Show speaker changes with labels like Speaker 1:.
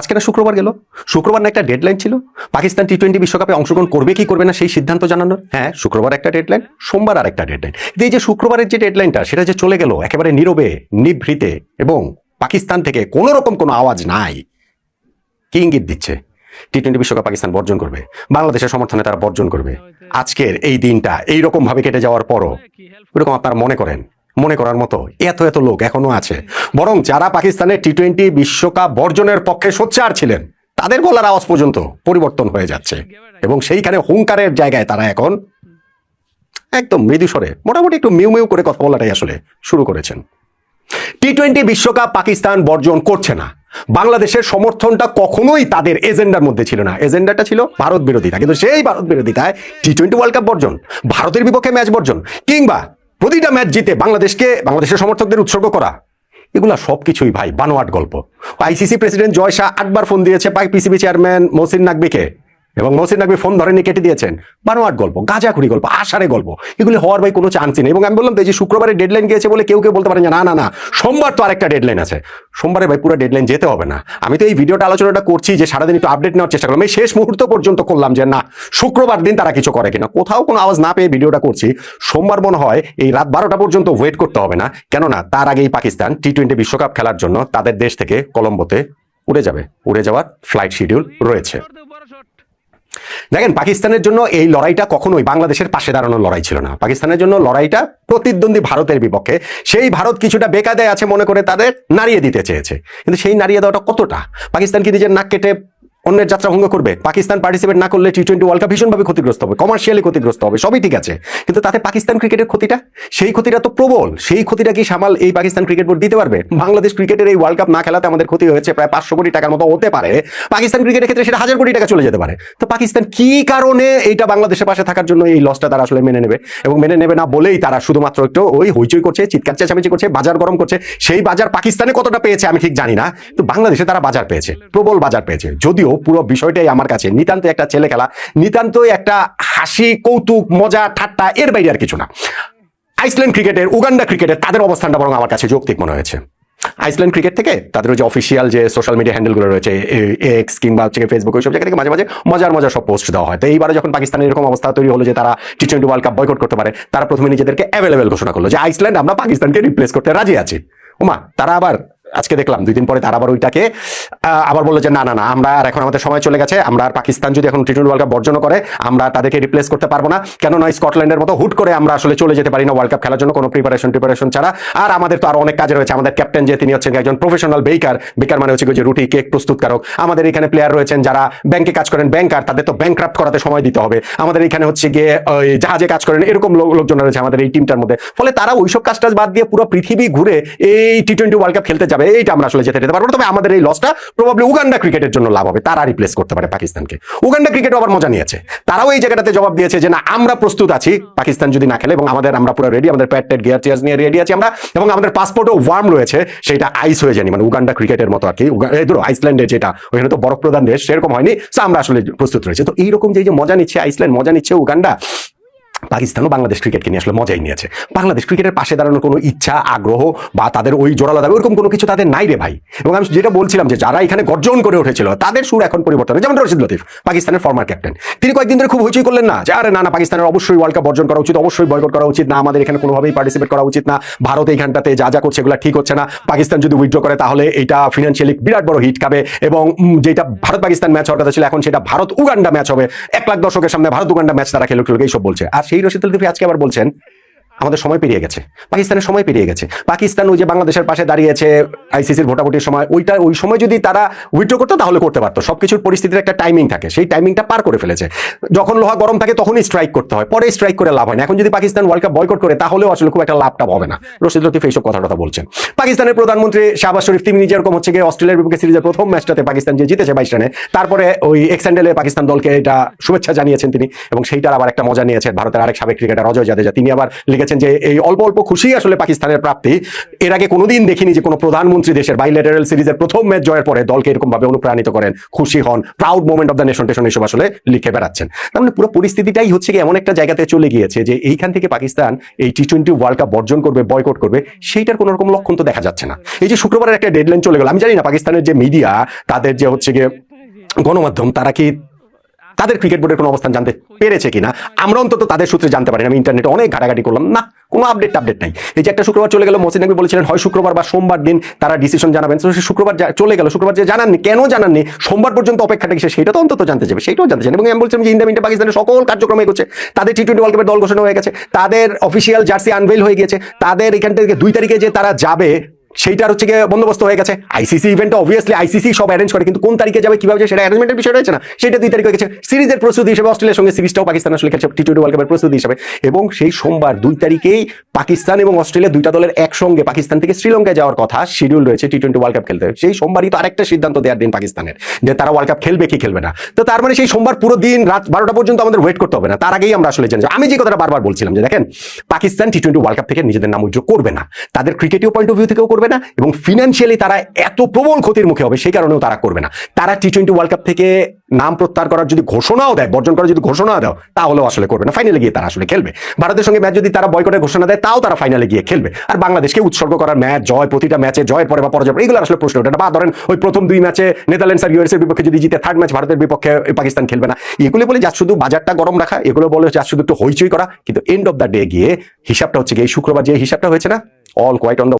Speaker 1: আজকে না শুক্রবার গেল? শুক্রবার না একটা ডেডলাইন ছিল? পাকিস্তান টি টোয়েন্টি বিশ্বকাপে অংশগ্রহণ করবে কি করবে না সেই সিদ্ধান্ত জানানোর? হ্যাঁ শুক্রবার একটা ডেডলাইন সোমবার আর একটা ডেডলাইন এই যে শুক্রবারের যে ডেডলাইনটা সেটা যে চলে গেল একেবারে নীরবে, নিভৃতে এবং পাকিস্তান থেকে কোনো রকম কোনো আওয়াজ নাই। কি ইঙ্গিত দিচ্ছে? টি টোয়েন্টি বিশ্বকাপ পাকিস্তান বর্জন করবে। বাংলাদেশের সমর্থনে তারা বর্জন করবে। আজকের এই দিনটা এই রকম ভাবে কেটে যাওয়ার পরও এরকম আপনারা মনে করেন? মনে করার মতো। এত এত লোক এখনও আছে। বরং যারা পাকিস্তানের টি টোয়েন্টি বিশ্বকাপ বর্জনের পক্ষে সোচ্চার ছিলেন, তাদের গলার আওয়াজ পর্যন্ত পরিবর্তন হয়ে যাচ্ছে। এবং সেইখানে হুঙ্কারের জায়গায় তারা এখন একদম মৃদু স্বরে, মোটামুটি একটু মিউ মিউ করে কথা বলাটাই আসলে শুরু করেছেন। টি টোয়েন্টি বিশ্বকাপ পাকিস্তান বর্জন করছে না। বাংলাদেশের সমর্থনটা কখনোই তাদের এজেন্ডার মধ্যে ছিল না। এজেন্ডাটা ছিল ভারত বিরোধিতা কিন্তু সেই ভারত বিরোধিতায় টি টোয়েন্টি ওয়ার্ল্ড কাপ বর্জন, ভারতের বিপক্ষে ম্যাচ বর্জন, কিংবা প্রতিটা ম্যাচ জিতে বাংলাদেশকে, বাংলাদেশের সমর্থকদের উৎসর্গ করা, এগুলা সবকিছুই ভাই বানোয়াট গল্প। আইসিসি প্রেসিডেন্ট জয় শাহ আটবার ফোন দিয়েছে পাক পিসিবি চেয়ারম্যান মোহসিন নাকবিকে এবং মহসিন নাকবি ফোন ধরেনি কেটে দিয়েছেন। বানোয়াট গল্প, গাঁজাখুরি গল্প, আষাঢ়ে গল্প, এগুলি হওয়ার ভাই কোনো চান্সই নেই। এবং আমি বললাম যে শুক্রবারে ডেডলাইন গিয়েছে বলে কেউ কেউ বলতে পারেন না না না, সোমবার তো আরেকটা ডেডলাইন আছে। সোমবারে ভাই পুরো ডেডলাইন যেতে হবে না। আমি তো এই ভিডিওটা আলোচনাটা করছি যে সারাদিন একটু আপডেট নেওয়ার চেষ্টা করলাম। এই শেষ মুহূর্ত পর্যন্ত করলাম যে, না, শুক্রবার দিন তারা কিছু করে কিনা। কোথাও কোনো আওয়াজ না পেয়ে ভিডিওটা করছি। সোমবার মনে হয় এই রাত বারোটা পর্যন্ত ওয়েট করতে হবে না। কেননা তার আগেই পাকিস্তান টি টোয়েন্টি বিশ্বকাপ খেলার জন্য তাদের দেশ থেকে কলম্বোতে উড়ে যাবে। উড়ে যাওয়ার ফ্লাইট শিডিউল রয়েছে। দেখেন, পাকিস্তানের জন্য এই লড়াইটা কখনোই বাংলাদেশের পাশে দাঁড়ানোর লড়াই ছিল না। পাকিস্তানের জন্য লড়াইটা প্রতিদ্বন্দ্বী ভারতের বিপক্ষে। সেই ভারত কিছুটা বেকাদে আছে মনে করে তাদের নাড়িয়ে দিতে চেয়েছে। কিন্তু সেই নাড়িয়ে দেওয়াটা কতটা? পাকিস্তান কি নিজের নাক কেটে অন্যের যাত্রা ভঙ্গ করবে। পাকিস্তান পার্টিসিপেট না করলে টি টোয়েন্টি ওয়ার্ল্ড কাপ ভীষণভাবে ক্ষতিগ্রস্ত হবে। কমার্শিয়ালি ক্ষতিগ্রস্ত হবে। সবই ঠিক আছে। কিন্তু তাতে পাকিস্তান ক্রিকেটের ক্ষতিটা? সেই ক্ষতিটা তো প্রবল। সেই ক্ষতিটা কি সামাল এই পাকিস্তান ক্রিকেট বোর্ড দিতে পারবে? বাংলাদেশ ক্রিকেটের এই ওয়ার্ল্ড কাপ না খেলাতে আমাদের ক্ষতি হয়েছে প্রায় পাঁচশো কোটি টাকার মতো হতে পারে। পাকিস্তান ক্রিকেটের ক্ষেত্রে সেটা হাজার কোটি টাকা চলে যেতে পারে। তো পাকিস্তান কি কারণে এইটা বাংলাদেশের পাশে থাকার জন্য এই লসটা তারা আসলে মেনে নেবে? এবং মেনে নেবে না বলেই তারা শুধুমাত্র একটু ওই হইচই করছে, চিৎকার চেঁচামেচি করছে, বাজার গরম করছে। সেই বাজার পাকিস্তানে কতটা পেয়েছে আমি ঠিক জানি না। তো বাংলাদেশে তারা বাজার পেয়েছে। প্রবল বাজার পেয়েছে। যদিও পুরো বিষয়টাই আমার কাছে। নিতান্ত একটা ছেলে খেলা নিতান্তই একটা হাসি, কৌতুক, মজা, ঠাট্টা, এর বাইরে আর কিছু না। আইসল্যান্ড ক্রিকেটের, উগান্ডা ক্রিকেটের তাদের অবস্থানটা বরং আমার কাছে যৌক্তিক মনে হয়েছে। আইসল্যান্ড ক্রিকেট থেকে তাদের যে অফিসিয়াল যে সোশ্যাল মিডিয়া হ্যান্ডেলগুলো রয়েছে এক্স কিংবা হচ্ছে ফেসবুক ওইসব জায়গা থেকে মাঝে মাঝে মজার মজার সব পোস্ট দেওয়া হয়। তো এইবারে যখন পাকিস্তানের এরকম অবস্থা তৈরি হলো যে তারা T twenty world cup boycott করতে পারে, তারা প্রথমে নিজেদেরকে অ্যাভেলেবেল ঘোষণা করল যে আইসল্যান্ড, আমরা পাকিস্তানকে রিপ্লেস করতে রাজি আছি। ওমা, তারা আবার আজকে দেখলাম, দুই দিন পরে তারা আবার ওইটাকে আবার বলল যে না না না, আমরা আর এখন আমাদের সময় চলে গেছে, আমরা আর পাকিস্তান যদি এখন টি টোয়েন্টি ওয়ার্ল্ড কাপ বর্জন করে, আমরা তাদেরকে রিপ্লেস করতে পারব না। কেননা স্কটল্যান্ডের মতো হুট করে আমরা আসলে চলে যেতে পারি না ওয়ার্ল্ড কাপ খেলার জন্য, কোনো প্রিপারেশন প্রিপারেশন ছাড়া। আর আমাদের তো আর অনেক কাজ রয়েছে, আমাদের ক্যাপ্টেন যে, তিনি হচ্ছেন একজন প্রফেশনাল বেকার বেকার মানে হচ্ছে যে রুটি কেক প্রস্তুতকারক। আমাদের এখানে প্লেয়ার রয়েছেন যারা ব্যাংকে কাজ করেন ব্যাংকার তাদের তো ব্যাংক করাতে সময় দিতে হবে। আমাদের এখানে হচ্ছে গিয়ে, ওই জাহাজে কাজ করেন, এরকম লোকজন রয়েছে আমাদের এই টিমটার মধ্যে। ফলে তারা ওইসব কাজ টাজ বাদ দিয়ে পুরো পৃথিবী ঘুরে এই টি টোয়েন্টি ওয়ার্ল্ড কাপ খেলতে যাবে। এইটা আমরা আসলে যেতে যেতে পারব। তবে আমাদের এই লসটা প্রবাবলি উগান্ডা ক্রিকেটের জন্য লাভ হবে। তারা রিপ্লেস করতে পারে পাকিস্তানকে। উগান্ডা ক্রিকেটও আবার মজা নিয়েছে। তারাও এই জায়গাটাতে জবাব দিয়েছে যে, না, আমরা প্রস্তুত আছি। পাকিস্তান যদি না খেলে এবং আমাদের, আমরা পুরো রেডি আমাদের প্যাট টেড গিয়ার চেয়ার নিয়ে রেডি আছি আমরা এবং আমাদের পাসপোর্টও ওয়ার্ম রয়েছে সেটা আইস হয়ে জানি মানে উগান্ডা ক্রিকেটের মতো আর কি ধরো আইসল্যান্ডে যেটা, ওইখানে তো বরফ প্রধান দেশ, সেরকম হয়নি। আমরা আসলে প্রস্তুত রয়েছে। তো এইরকম যে, এই যে মজা নিচ্ছে আইসল্যান্ড মজা নিচ্ছে উগান্ডা পাকিস্তানও বাংলাদেশ ক্রিকেটকে নিয়ে আসলে মজাই নিয়েছে। বাংলাদেশ ক্রিকেটের পাশে দাঁড়ানোর কোনো ইচ্ছা, আগ্রহ বা তাদের ওই জোরালো দাবি ওরকম কোনো কিছু তাদের নাই রে ভাই। এবং আমি যেটা বলছিলাম যে যারা এখানে গর্জন করে উঠেছিল, তাদের সুর এখন পরিবর্তন। যেমন রশিদ লতিফ, পাকিস্তানের ফর্মার ক্যাপ্টেন তিনি কয়েকদিন ধরে খুব হইচই করলেন না যে, আরে না না, পাকিস্তানের অবশ্যই ওয়ার্ল্ড কাপ বর্জন করা উচিত, অবশ্যই বয়কট করা উচিত না, আমাদের এখানে কোনোভাবেই পার্টিসিপেট করা উচিত না। ভারত এইখানটাতে যা যা করছে এগুলো ঠিক হচ্ছে না। পাকিস্তান যদি উইথড্র করে, তাহলে এটা ফিনান্সিয়ালি বিরাট বড় হিট খাবে এবং যেটা ভারত পাকিস্তান ম্যাচ হওয়ার কথা ছিল, এখন সেটা ভারত উগান্ডা ম্যাচ হবে। এক লাখ দর্শকের সামনে ভারত উগান্ডা ম্যাচ তারা খেলে খেলবে এইসব বলছে। আর সেই রশিদুল লতিফি আজকে আবার বলছেন আমাদের সময় পেরিয়ে গেছে। পাকিস্তানের সময় পেরিয়ে গেছে। পাকিস্তান ওই যে বাংলাদেশের পাশে দাঁড়িয়েছে আইসিসির ভোটাভুটির সময়, ওইটা ওই সময় যদি তারা উইথড্র করতো তাহলে করতে পারতো। সবকিছুর পরিস্থিতির একটা টাইমিং থাকে। সেই টাইমিংটা পার করে ফেলেছে। যখন লোহা গরম থাকে তখনই স্ট্রাইক করতে হয়। পরে স্ট্রাইক করে লাভ হয় না। এখন যদি পাকিস্তান ওয়ার্ল্ড কাপ বয়কট করে, তাহলেও আসলে খুব একটা লাভটা হবে না। রশিদ লতিফ এইসব কথা কথা বলছেন। পাকিস্তানের প্রধানমন্ত্রী শাহবাজ শরীফ তিনি নিজে এরকম হচ্ছে গিয়ে অস্ট্রেলিয়ার বিপক্ষে সিরিজের প্রথম ম্যাচটাতে পাকিস্তান যে জিতেছে বাইশ রানে, তারপরে ওই এক্সেন্ডেলে পাকিস্তান দলকে এটা শুভেচ্ছা জানিয়েছেন তিনি এবং সেইটার আবার একটা মজা নিয়েছেন ভারতের আরেক সাবেক ক্রিকেটার অজয় জাদেজা। তিনি আবার লিখেছেন বলেছেন যে এই অল্প অল্প খুশি আসলে পাকিস্তানের প্রাপ্তি। এর আগে কোনোদিন দেখিনি যে কোনো প্রধানমন্ত্রী দেশের বাইলেটারাল সিরিজের প্রথম ম্যাচ জয়ের পরে দলকে এরকম ভাবে অনুপ্রাণিত করেন। খুশি হন proud moment of the nation station এইসব আসলে লিখে বেড়াচ্ছেন। তার মানে পুরো পরিস্থিতিটাই হচ্ছে এমন একটা জায়গাতে চলে গিয়েছে যে এইখান থেকে পাকিস্তান এই টি টোয়েন্টি ওয়ার্ল্ড কাপ বর্জন করবে বয়কট করবে, সেইটার কোনো রকম লক্ষণ তো দেখা যাচ্ছে না। এই যে শুক্রবারের একটা ডেডলাইন চলে গেল, আমি জানি না, পাকিস্তানের যে মিডিয়া তাদের যে হচ্ছে গিয়ে গণমাধ্যম, তারা কি তাদের ক্রিকেট বোর্ডের কোনো অবস্থান জানতে পেরেছে কিনা? আমরা অন্তত তাদের সূত্রে জানতে পারি। আমি ইন্টারনেটে অনেক ঘাটাঘাটি করলাম। না, কোনো আপডেট আপডেট নাই। এই যে একটা শুক্রবার চলে গেল মসিন নবী বলেছিলেন, হয় শুক্রবার বা সোমবার দিন তারা ডিসিশন জানাবেন। সে শুক্রবার চলে গেল, শুক্রবার যে জানাননি, কেন জানাননি? সোমবার পর্যন্ত অপেক্ষাটা কিসে সেটা তো অন্তত জানতে চাবে সেটাও জানতে চান এবং আমি বলছিলাম যে ইন্ডিয়া পাকিস্তানের সকল কার্যক্রম এগোচ্ছে। তাদের টি টোয়েন্টি ওয়ার্ল্ড কাপের দল ঘোষণা হয়ে গেছে। তাদের অফিসিয়াল জার্সি আনভেল হয়ে গেছে তাদের এখান থেকে দুই তারিখে যে তারা যাবে সেইটার হচ্ছে গিয়ে বন্দোবস্ত হয়ে গেছে। আইসিসি ইভেন্ট অবভিয়াসলি আইসিসি সব অ্যারেঞ্জ করে, কিন্তু কোন তারিখে যাবে, কীভাবে সেটা অ্যারেঞ্জমেন্টের বিষয় রয়েছে না। সেটা দুই তারিখ গেছে। সিরিজের প্রস্তুতি হিসেবে অস্ট্রেলিয়ার সঙ্গে সিরিজটাও পাকিস্তান আসলে খেলছে টি টোয়েন্টি ওয়ার্ল্ড কাপের প্রস্তুতি হিসেবে। এবং সেই সোমবার দুই তারিখেই পাকিস্তান এবং অস্ট্রেলিয়া দুইটা দলের একসঙ্গে পাকিস্তান থেকে শ্রীলঙ্কায় যাওয়ার কথা শিডিউল রয়েছে টি টোয়েন্টি ওয়ার্ল্ড কাপ খেলতে। সেই সোমবারই তো আরেকটা সিদ্ধান্ত দেওয়ার দিন পাকিস্তানের, যে তারা ওয়ার্ল্ড কাপ খেলবে কি খেলবে না। তো তার মানে সেই সোমবার পুরো দিন রাত বারোটা পর্যন্ত আমাদের ওয়েট করতে হবে না। তার আগেই আমরা আসলে জেনে। আমি যে কথাটা বারবার বলছিলাম যে দেখেন, Pakistan T twenty world cup থেকে নিজেদের নাম উজ্জ্বল করবে না। তাদের ক্রিকেটীয় পয়েন্ট অফ ভিউ থেকেও করবে না, এবং ফিনান্সিয়ালি তারা এত প্রবল ক্ষতির মুখে হবে, সেই কারণেও তারা করবে না। তারা টি টোয়েন্টি ওয়ার্ল্ড কাপ থেকে নাম প্রত্যাহার করার যদি ঘোষণাও দেয়, বর্জন করার যদি ঘোষণা দাও তাহলেও আসলে করবে না। ফাইনালে গিয়ে তারা আসলে খেলবে। ভারতের সঙ্গে ম্যাচ যদি তারা বয়কটের ঘোষণা দেয়, তাও তারা ফাইনালে গিয়ে খেলবে। আর বাংলাদেশকে উৎসর্গ করার ম্যাচ জয়, প্রতিটা ম্যাচে জয়ের পরে বা পরাজয় পরে এগুলো আসলে প্রশ্ন ওঠে বা ধরেন ওই প্রথম দুই ম্যাচে নেদারল্যান্ডস আর ইউএস এর বিপক্ষে যদি জিতে থার্ড ম্যাচ ভারতের বিপক্ষে পাকিস্তান খেলবে না। এগুলো বলে যা শুধু বাজারটা গরম রাখা, এগুলো বলে যা শুধু একটু হইচই করা, কিন্তু এন্ড অফ দ্য ডে গিয়ে হিসাবটা হচ্ছে গিয়ে শুক্রবার যে হিসাবটা হয়েছে না অল কোয়াইট অন দ্য